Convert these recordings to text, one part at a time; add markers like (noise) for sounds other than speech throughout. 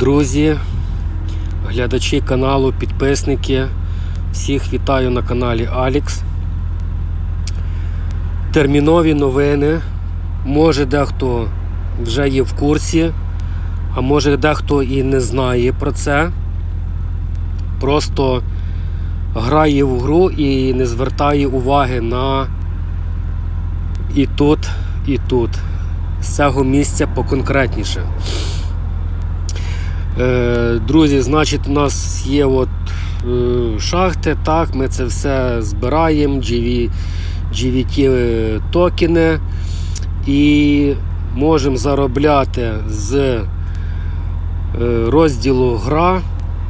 Друзі, глядачі каналу, підписники, всіх вітаю на каналі Алікс. Термінові новини. Може дехто вже є в курсі, а може дехто і не знає про це. Просто грає в гру і не звертає уваги на і тут, і тут. З цього місця поконкретніше. Е, Друзі, значить, у нас є от е, шахти, так, ми це все збираємо, GV, GVT токени і можемо заробляти з е, розділу гра,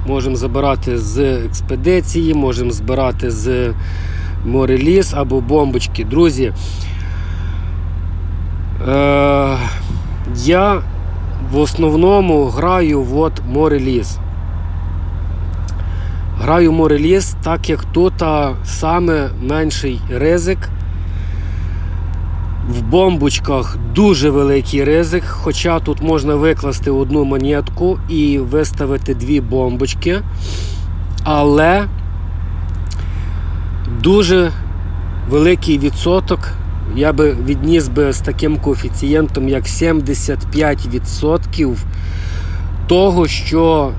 можемо забирати з експедиції, можемо збирати з мореліс або бомбочки. Друзі, е, я в основному граю от мореліс. Граю в мореліс, так як тут саме менший ризик. В бомбочках дуже великий ризик, хоча тут можна викласти одну монетку і виставити дві бомбочки. Але дуже великий відсоток я би відніс би з таким коефіцієнтом, як 75% того, що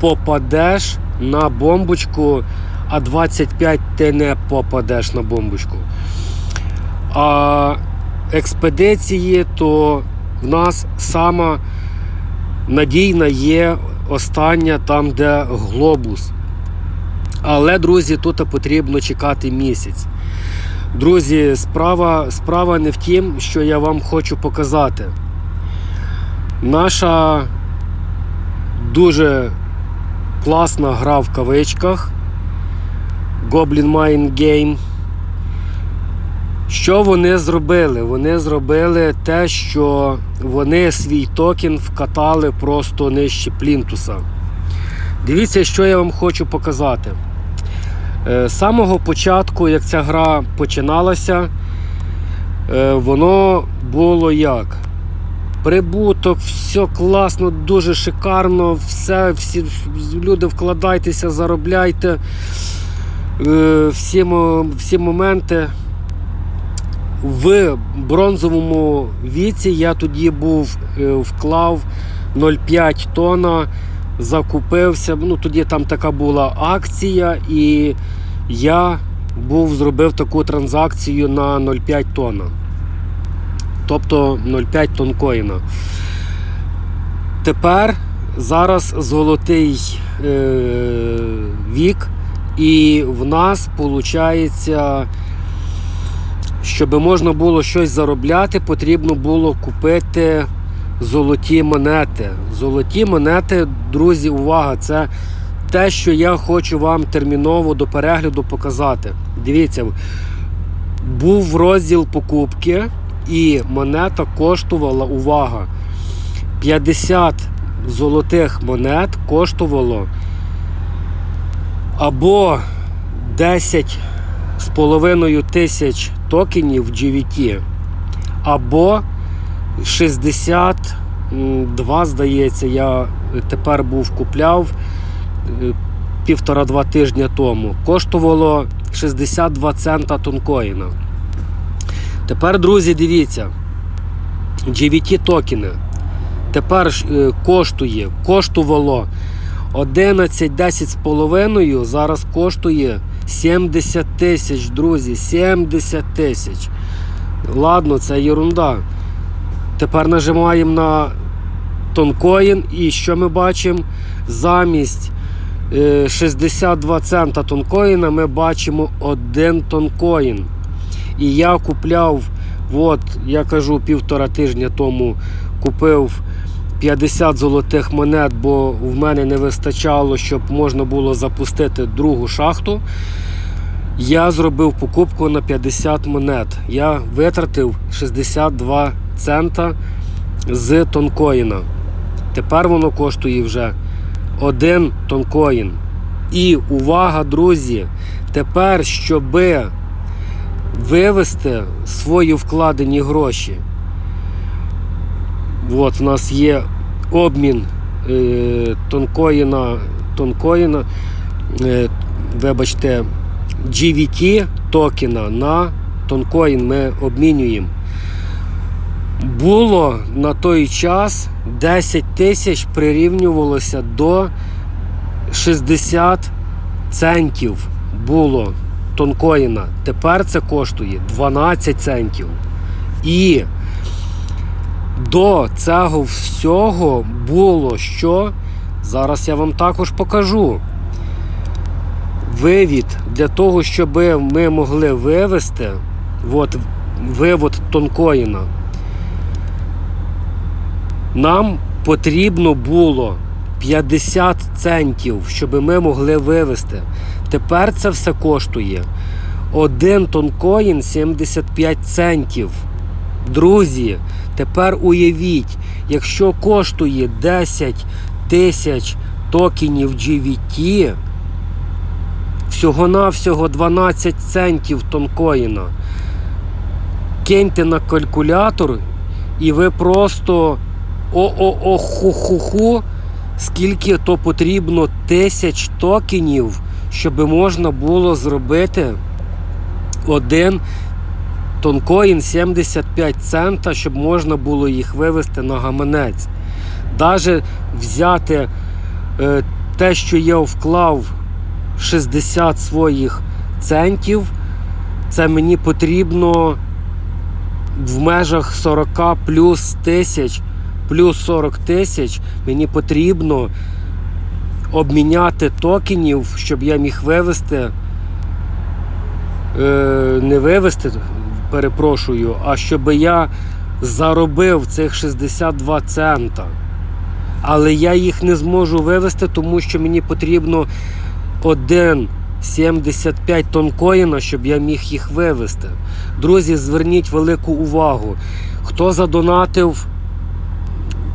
попадеш на бомбочку, а 25 ти не попадеш на бомбочку. А експедиції, то в нас сама надійна є остання там, де глобус. Але, друзі, тут потрібно чекати місяць. Друзі, справа, справа не в тім, що я вам хочу показати. Наша дуже класна гра в кавичках Goblin Mine Game. Що вони зробили? Вони зробили те, що вони свій токен вкатали просто нижче плінтуса. Дивіться, що я вам хочу показати. Е, З самого початку, як ця гра починалася, е, воно було як? Прибуток, все класно, дуже шикарно, все, всі люди вкладайтеся, заробляйте. Е, Всі, всі моменти. В бронзовому віці я тоді був, вклав 0,5 тонна, закупився. Ну, тоді там така була акція, і я був зробив таку транзакцію на 0,5 тонна. Тобто 0,5 тонн коїна. Тепер зараз золотий е, вік, і в нас виходить, щоб можна було щось заробляти, потрібно було купити золоті монети. Золоті монети, друзі, увага, це те, що я хочу вам терміново до перегляду показати. Дивіться, був розділ покупки, і монета коштувала, увага, 50 золотих монет коштувало або 10 з половиною тисяч токенів GVT, або 62, здається, я тепер був купляв е, півтора-два тижні тому. Коштувало 62 цента тонкоїна. Тепер, друзі, дивіться, GVT токени. Тепер е, коштує, коштувало 11-10 з половиною, зараз коштує 70 тисяч, друзі, 70 тисяч. Ладно, це ерунда. Тепер нажимаємо на тонкоін і що ми бачимо? Замість е, 62 цента тонкоїна ми бачимо один тонкоін. І я купляв, от, я кажу, півтора тижня тому купив 50 золотих монет, бо в мене не вистачало, щоб можна було запустити другу шахту. Я зробив покупку на 50 монет. Я витратив 62 цента з тонкоїна. Тепер воно коштує вже один тонкоін. І увага, друзі! Тепер, щоби вивести свої вкладені гроші. От в нас є обмін е, тонкоїна, тонкоїна е, вибачте, GVT токена на тонкоін ми обмінюємо. Було на той час 10 тисяч прирівнювалося до 60 центів було тонкоїна. Тепер це коштує 12 центів. І до цього всього було що? Зараз я вам також покажу. Вивід для того, щоб ми могли вивести от, вивод тонкоїна. Нам потрібно було 50 центів, щоб ми могли вивести. Тепер це все коштує. Один тонкоін 75 центів. Друзі, тепер уявіть, якщо коштує 10 тисяч токенів GVT, всього-навсього 12 центів тонкоїна. Киньте на калькулятор, і ви просто о-о-о-ху-ху-ху, скільки то потрібно тисяч токенів, щоб можна було зробити один тонкоін 75 цента, щоб можна було їх вивести на гаманець. Даже взяти е, те, що я вклав 60 своїх центів, це мені потрібно в межах 40 плюс тисяч, плюс 40 тисяч, мені потрібно обміняти токенів, щоб я міг вивести, е, не вивести, перепрошую, а щоб я заробив цих 62 цента. Але я їх не зможу вивести, тому що мені потрібно 1,75 тонкоїна, щоб я міг їх вивести. Друзі, зверніть велику увагу. Хто задонатив,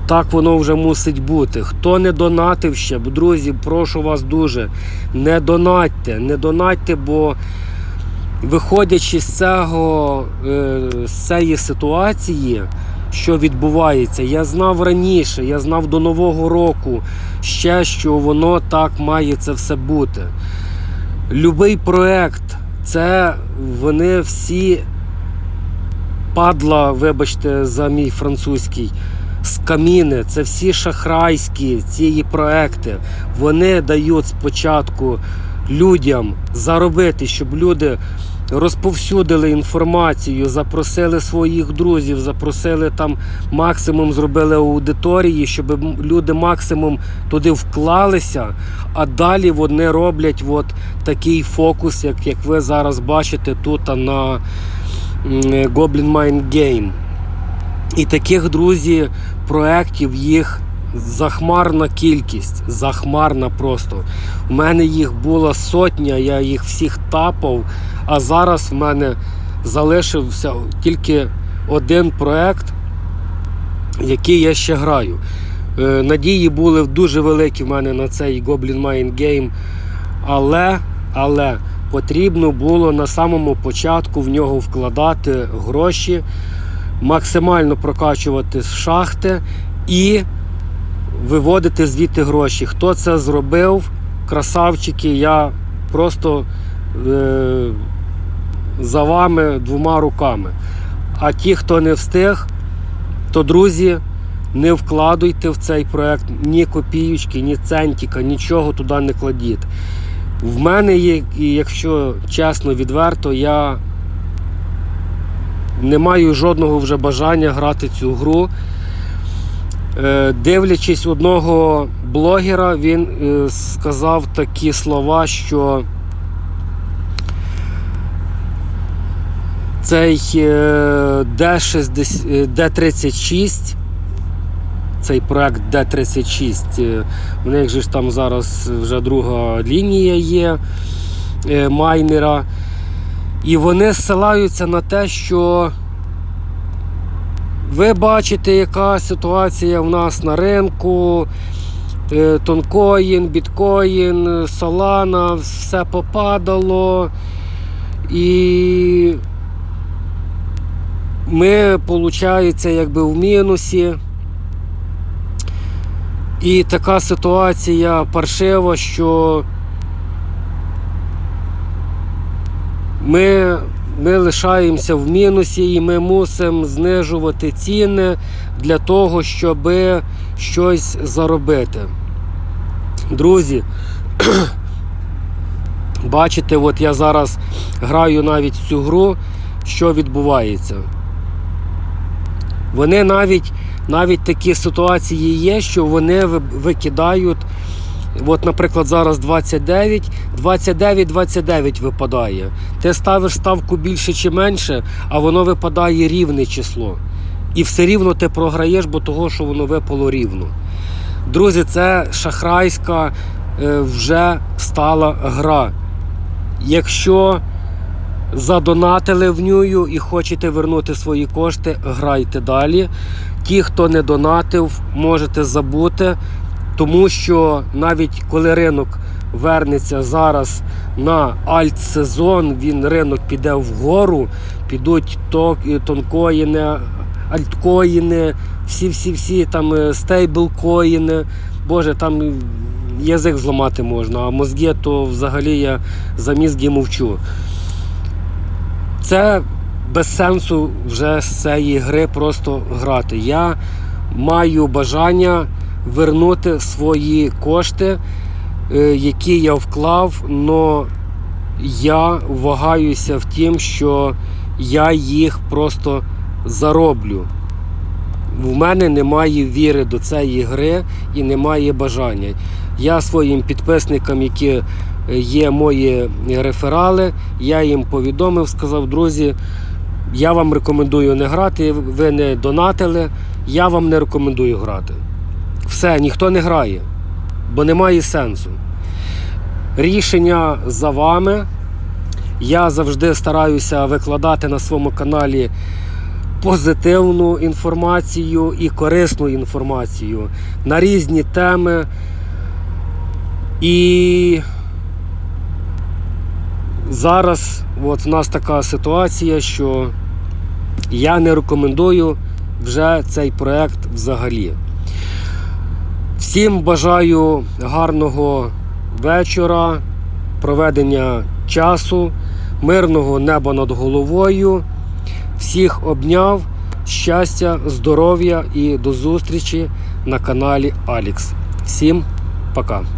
так воно вже мусить бути. Хто не донатив ще, друзі, прошу вас дуже, не донатьте, не донатьте, бо виходячи з цього е, з цієї ситуації, що відбувається, я знав раніше, я знав до Нового року ще, що воно так має це все бути. Любий проект, це вони всі падла, вибачте, за мій французький. З каміни, це всі шахрайські ці проекти. Вони дають спочатку людям заробити, щоб люди розповсюдили інформацію, запросили своїх друзів, запросили там максимум, зробили аудиторії, щоб люди максимум туди вклалися, а далі вони роблять от такий фокус, як, як ви зараз бачите тут на Goblin Mind Game. І таких, друзі, проєктів їх захмарна кількість. Захмарна просто. У мене їх була сотня, я їх всіх тапав, а зараз в мене залишився тільки один проєкт, який я ще граю. Е, Надії були дуже великі в мене на цей Goblin Mind Game, але, але потрібно було на самому початку в нього вкладати гроші максимально прокачувати з шахти і виводити звідти гроші. Хто це зробив? Красавчики, я просто е, за вами двома руками. А ті, хто не встиг, то друзі, не вкладуйте в цей проект ні копіючки, ні центіка, нічого туди не кладіть. В мене є, якщо чесно, відверто, я не маю жодного вже бажання грати цю гру. Е, Дивлячись одного блогера, він е, сказав такі слова, що цей е, D60, е, D36, цей проект D36, е, у них же ж там зараз вже друга лінія є майнера. І вони ссилаються на те, що ви бачите, яка ситуація в нас на ринку. Е, Тонкоїн, біткоїн, солана, все попадало. І ми, виходить, якби в мінусі. І така ситуація паршива, що ми, ми лишаємося в мінусі і ми мусимо знижувати ціни для того, щоб щось заробити. Друзі, (clears throat) бачите, от я зараз граю навіть цю гру, що відбувається. Вони навіть, навіть такі ситуації є, що вони викидають. От, наприклад, зараз 29, 29, 29 випадає. Ти ставиш ставку більше чи менше, а воно випадає рівне число. І все рівно ти програєш, бо того, що воно випало рівно. Друзі, це шахрайська е, вже стала гра. Якщо задонатили в нього і хочете вернути свої кошти, грайте далі. Ті, хто не донатив, можете забути, тому що навіть коли ринок вернеться зараз на альтсезон, він ринок піде вгору, підуть ток- тонкоїни, альткоїни, всі-всі-всі там е, стейблкоїни. Боже, там язик зламати можна, а мозги то взагалі я за мізки мовчу. Це без сенсу вже з цієї гри просто грати. Я маю бажання вернути свої кошти, е, які я вклав, але я вагаюся в тім, що я їх просто зароблю. В мене немає віри до цієї гри і немає бажання. Я своїм підписникам, які е, є мої реферали, я їм повідомив, сказав, друзі, я вам рекомендую не грати, ви не донатили, я вам не рекомендую грати. Все, ніхто не грає, бо немає сенсу. Рішення за вами. Я завжди стараюся викладати на своєму каналі позитивну інформацію і корисну інформацію на різні теми. І зараз от в нас така ситуація, що я не рекомендую вже цей проект взагалі. Всім бажаю гарного вечора, проведення часу, мирного неба над головою. Всіх обняв, щастя, здоров'я і до зустрічі на каналі Алікс. Всім пока!